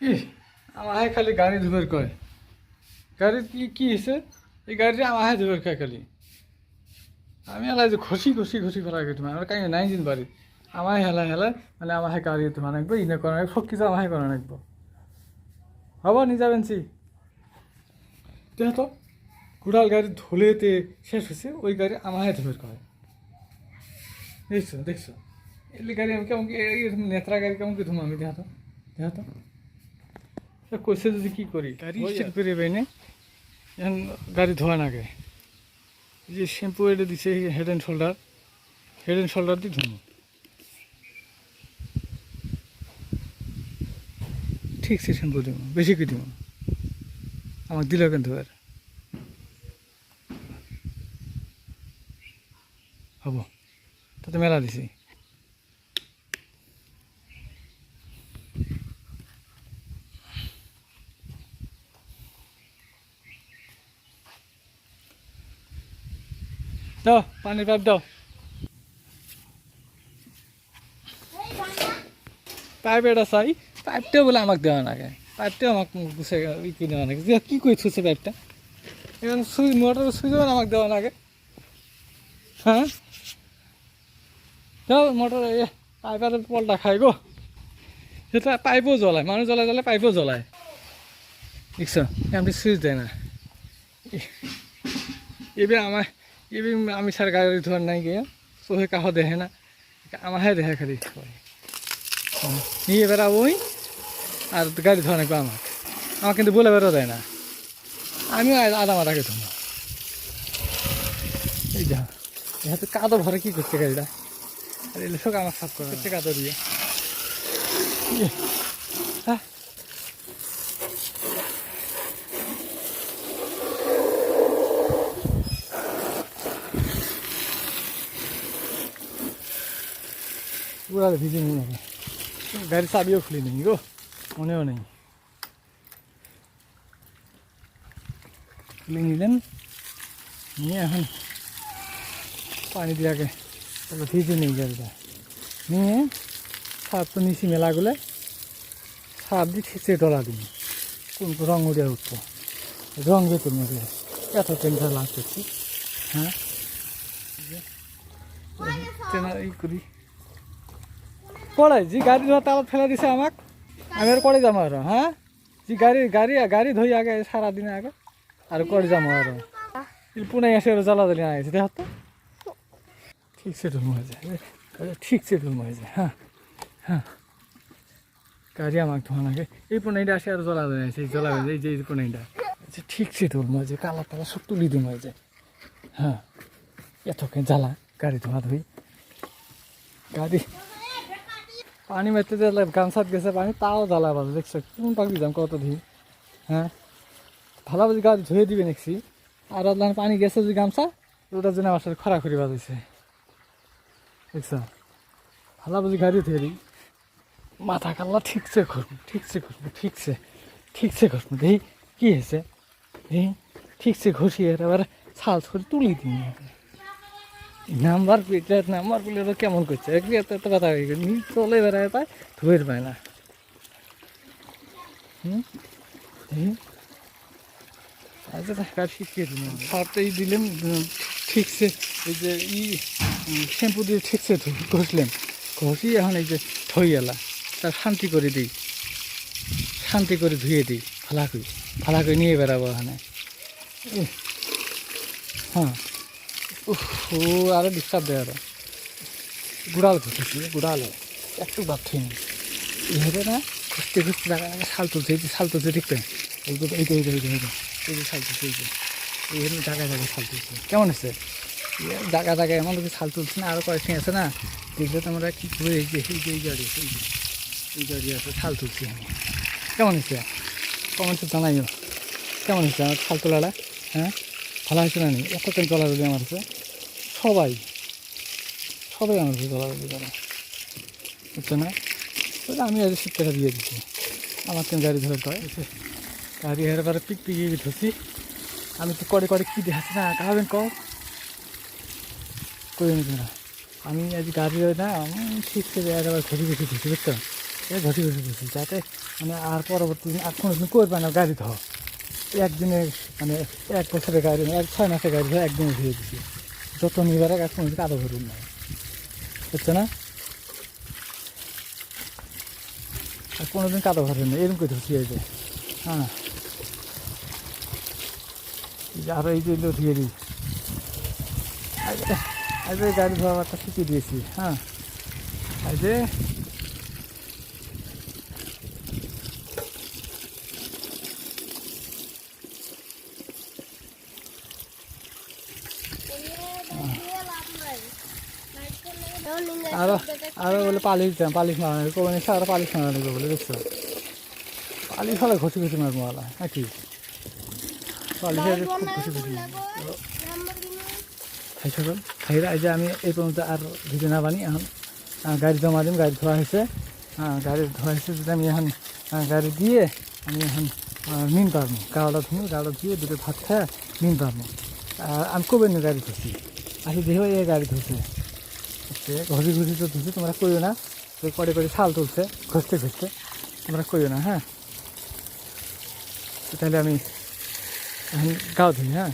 ই আমার হায় খালি গাড়ি ধুবের কয় গাড়ির কি কি হয়েছে এই গাড়িটা আমার হায় ধুবের কয় খালি আমি এলাই যে খুশি খুশি খুশি ফেলা গেছি আমার কাই নাই দিন বাড়ি আমার হেলা হেলা মানে আমার হায় গাড়ি ধোয়া নাকবো ইনে করা সব কিছু আমার হায় করা নাকবো হব নি যাবেন সি তো কুড়াল গাড়ি ধুলেতে শেষ হয়েছে ওই গাড়ি আমার হায় ধুবের কয় দেখছ দেখছ এলি গাড়ি আমি কেমন নেত্রা গাড়ি কেমন কি ধুম আমি দেখা তো দেখা তো এ কইছে যদি কি করি? গাড়ি স্টার্ট করে বাইনে এখন গাড়ি ধোয়া নাগে যে শ্যাম্পু এটা দিছে Head and Shoulder Head and Shoulder দিয়ে ধুম ঠিক সে শ্যাম্পু দিব বেশি কি দিব। আমাকে দিল কিন্তু আর হব। তাতে মেলা দিছি। দাও, পানির পাইপ দাও। পাইপ এটা চাই। পাইপটাও বলে আমাকে দেওয়া নাগে। পাইপটাও আমাকে গুছে ই করে দেওয়া নাগে কি কই থুছে পাইপটা? এখানে সুই মোটর সুইচ আমাকে দেওয়া নাগে। হ্যাঁ যাও মোটর এ পাইপের পলটা খাই গো। সেটা পাইপও জ্বলায় মানুষ জ্বলায় জ্বলায় পাইপও জ্বলায়। দেখছ, এমনি সুইচ দেয় না। এবার আমার এবার আমি স্যার গাড়ি ধোয়ার নাই গিয়ে। চোখে কাহ দেখে না। আমার হ্যাঁ দেখে খালি। নিয়ে বেড়াবো ওই আর গাড়ি ধোয়া নাকবো আমার আমার কিন্তু বলে বেরো দেয় না। আমিও আধা মাথাকে ধোবো এই যা হাতে কাদো ভরে কি করছে গাড়িটা আর এলে সব আমার সাফ করা হচ্ছে কাদো দিয়ে? হ্যাঁ পুরা ভিজে নিয়ে যাবে গাড়ির চাবিও খুলে নেই গো, মনেও নেই। খুলে নিলেন, নিয়ে এখন পানি দিয়ে আগে ভিজে নেই গাড়িটা। নিয়ে সাপ তো নিচি মেলাগুলো সাপ দিয়ে ঠেসে ডলা দিন। কোন রঙ উড়ে উঠতো, রঙ যেত মেরে এত টেনশন লাগতেছি হ্যাঁ? ই করি। পড়াই যে গাড়ি ধোয়া তাল ফেলে দিছে আমাক। আমি আর করে যাব আর হ্যাঁ? যে গাড়ি গাড়ি গাড়ি ধুই আগে, সারাদিন আগে। আর করে যাব আর। পুনে এসে জ্বালা জ্বালিয়ে আইছে দেখ তো। ঠিক সে ঢুল যায় ঠিক সে ঢুল যায় হ্যাঁ হ্যাঁ। গাড়ি আমাকে ধোয়া লাগে। এই পুনাইটা আসে আর জ্বলা জ্বালিয়ে আছে জ্বলা হয়ে যায় এই পুনাইটা। আচ্ছা ঠিক সে ঢুল যায় কালা টালা সব তুলি দিন হয়ে যায় হ্যাঁ এতক্ষণ জ্বালা, গাড়ি ধোয়া ধুই। গাড়ি পানি মেরতে দিলে গামছাত গেছে, পানি তাও জ্বালা ভালো দেখছ? কোন পাখি যাম কত ধি হ্যাঁ ভালো বুঝি গাছ ধুয়ে দিবে দেখছি আর ওদের পানি গেছে যে গামছা ওটার জন্য আমার সাথে খরাখরি বাজাইছে দেখছ? ভালো বুঝি গাড়ি ধুয়ে দিই মাথা কাল্লা ঠিকছে করব ঠিকছে করব ঠিকছে ঠিকছে করব দেখি কি হয়েছে দেখি ঠিকছে ঘষিয়ে এবার ছাল ছড়ি তুলি দিই নাম্বার প্লেট নাম্বার প্লেট কেমন করছে? একটু এত এত কথা হয়ে গেল। চলে বেড়ায় পায় ধুয়ের পায় না আচ্ছা কাজ শিখিয়ে দিন। সারটাই দিলেন ঠিকছে। এই যে ই শ্যাম্পু দিয়ে ঠিকছে ঘষলেন। ঘষি এখন এই যে ধুই এলা তার শান্তি করে দিই। শান্তি করে ধুয়ে দিই। ভালা করে ভালা করে নিয়ে বেড়াবো এখানে। উহ, হ্যাঁ। ও, আরও ডিস্টার্ব দেয় আরও। গুড়াল ঘুরতেছি গুড়াল। একটু থইনি এইভাবে না খুঁজতে খুঁজতে দেখা দেখা শাল তুলছে, এই যে শাল তুলছে ঠিক তো এই যে এই যে এই যে এই যে এই যে শাল তুলছে, এই যে। এইখানে জায়গায় জায়গায় শাল তুলছে। কেমন হচ্ছে জায়গা জায়গায় এমন কিছু শাল তুলছে না আরও কয়েকটি আছে না, দেখলে তো আমরা কী করে এই যে এই যে, এই গাড়ি, এই যে, এই গাড়ি আছে, শাল তুলছি আমি। কেমন হচ্ছে কমেন্টে জানাইও। কেমন হচ্ছে আমার শাল তোলাটা? হ্যাঁ? ভালো হয়েছে না নি? এতক্ষণ চলা যদি আমার কাছে। সবাই। সবাই আমার যদি করে বুঝছ না? তাহলে আমি আজ টাকা দিয়ে দিচ্ছি। আমার কেন গাড়ি ধরে কয় গাড়ি হেরে বারে পিক পিকিয়ে ধরছি। আমি তো করে করে কী দেখাচ্ছি না? খাবেন ক করে? না আমি আজ গাড়ি না, আমি ঠিক করে একবার ঘুরে বেশি ধরছি বুঝছ? এই ঘটি ঘটি দিছি যাতে মানে আর পরবর্তী দিন আর কোনো দিন করবে না গাড়ি ধর। একদিনে মানে এক বছরের গাড়ি এক ছয় মাসের গাড়ি ধোয়া একদিনে ধুয়ে দিছি যত নিবার গাছ কোনো দিন কাদো ভরুন না বুঝছ না? আর কোনোদিন কাদো ভরেন না এরকম করে ধরছি হ্যাঁ। এই যে আরও এই যে ধুয়ে দিই। আজ গাড়ি ধোয়াটা শিখিয়ে দিয়েছি হ্যাঁ। এই আরও আরও বলে পালিশ দিতাম পালিশ মারানো কোন এসে আরও পালিশ মারানো বলে, দেখছ? পালিশ হলে ঘষি ঘষি মারবো আলা, নাকি? পালিশ খুব ঘষি ঘষি খাই সকল। খাইরা, এই যে আমি এই পর্যন্ত আর ভিডিও না বানি, এখন গাড়ি জমা দিম, গাড়ি ধোয়া হয়েছে। হ্যাঁ গাড়ি ধোয়া হয়েছে যদি আমি এখন গাড়ি দিয়ে আমি এখন নিন পারব গাড়াটা ধুই গাড়াটা দিয়ে দুটো ভাত খায় নিন পারব আর আমি কবে গাড়ি ধুছি আসি দেখো এই গাড়ি ধুছে হচ্ছে ঘষি ঘষি তো তুলছে তোমরা করিও না। যে করে করে ছাল তুলছে, ঘষতে ঘষতে। তোমরা করিও না হ্যাঁ? তাহলে আমি গাও ধুই হ্যাঁ?